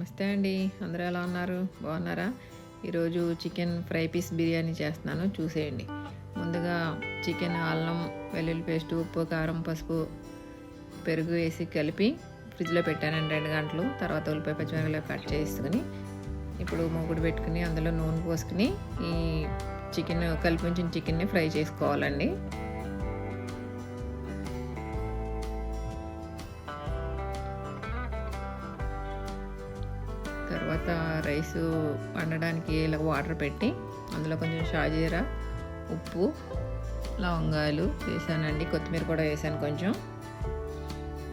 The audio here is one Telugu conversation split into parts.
నమస్తే అండి. అందరూ ఎలా ఉన్నారు? బాగున్నారా? ఈరోజు చికెన్ ఫ్రై పీస్ బిర్యానీ చేస్తున్నాను. చూసేయండి. ముందుగా చికెన్ అల్లం వెల్లుల్లి పేస్ట్ ఉప్పు కారం పసుపు పెరుగు వేసి కలిపి ఫ్రిడ్జ్లో పెట్టానండి రెండు గంటలు. తర్వాత ఉల్లిపాయ పచ్చిమిరపకాయలు కట్ చేసుకుని ఇప్పుడు మూగుడు పెట్టుకుని అందులో నూనె పోసుకుని ఈ చికెన్ కలిపి ఉంచిన చికెన్ని ఫ్రై చేసుకోవాలండి. తర్వాత రైస్ వండడానికి ఇలా వాటర్ పెట్టి అందులో కొంచెం షాజీరా ఉప్పు లవంగాలు వేసానండి. కొత్తిమీర కూడా వేసాను కొంచెం.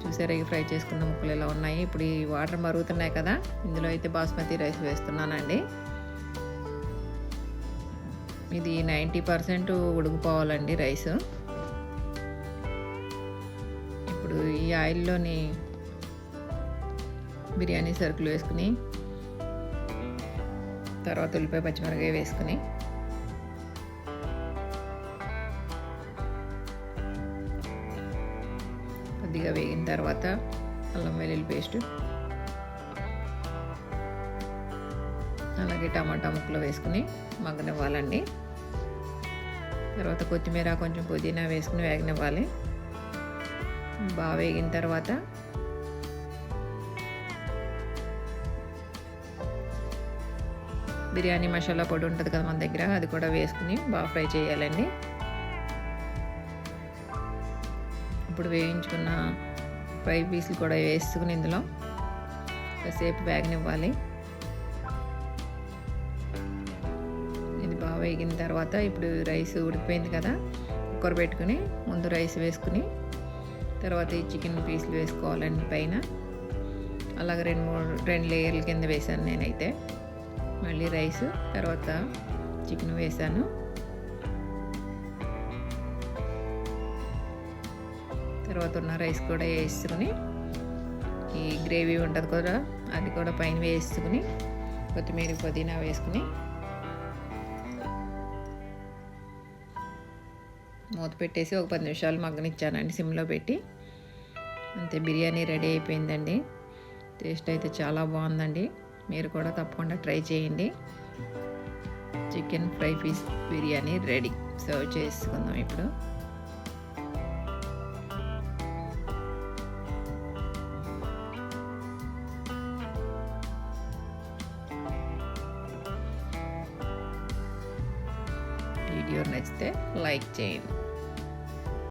చూసారా ఇవి ఫ్రై చేసుకున్న ముక్కలు ఇలా ఉన్నాయి? ఇప్పుడు ఈ వాటర్ మరుగుతున్నాయి కదా ఇందులో అయితే బాస్మతి రైస్ వేస్తున్నానండి. ఇది నైంటీ పర్సెంట్ ఉడికిపోవాలండి రైస్. ఇప్పుడు ఈ ఆయిల్లోని బిర్యానీ సరుకులు వేసుకుని తర్వాత ఉల్లిపాయ పచ్చిమిరకాయ వేసుకుని. కొద్దిగా వేగిన తర్వాత అల్లం వెల్లుల్లి పేస్ట్. అలాగే టమాటా ముక్కలు వేసుకుని మగ్గనివ్వాలండి. తర్వాత కొత్తిమీర కొంచెం పుదీనా వేసుకుని వేగనివ్వాలి. బాగా వేగిన తర్వాత బిర్యానీ మసాలా పొడి ఉంటుంది కదా మన దగ్గర అది కూడా వేసుకుని బాగా ఫ్రై చేయాలండి. ఇప్పుడు వేయించుకున్న ఫ్రై పీసులు కూడా వేసుకుని ఇందులో కాసేపు వేగనివ్వాలి. ఇది బాగా వేగిన తర్వాత ఇప్పుడు రైస్ ఉడికిపోయింది కదా కుక్కర్ పెట్టుకుని ముందు రైస్ వేసుకుని తర్వాత ఈ చికెన్ పీసులు వేసుకోవాలండి పైన. అలాగే రెండు మూడు రెండు లేయర్ల కింద వేసాను నేనైతే. మళ్ళీ రైస్ తర్వాత చికెన్ వేసాను. తర్వాత ఉన్న రైస్ కూడా వేసుకుని ఈ గ్రేవీ ఉంటుంది కూడా అది కూడా పైన వేసుకుని కొత్తిమీర పుదీనా వేసుకుని మూత పెట్టేసి ఒక పది నిమిషాలు మగ్గనిచ్చానండి సిమ్లో పెట్టి. అంతే బిర్యానీ రెడీ అయిపోయిందండి. టేస్ట్ అయితే చాలా బాగుందండి. మీరు కూడా తప్పకుండా ట్రై చేయండి. Chicken fry piece biryani ready. Serve చేసుకుందాం ఇప్పుడు. వీడియో నచ్చితే లైక్ చేయండి.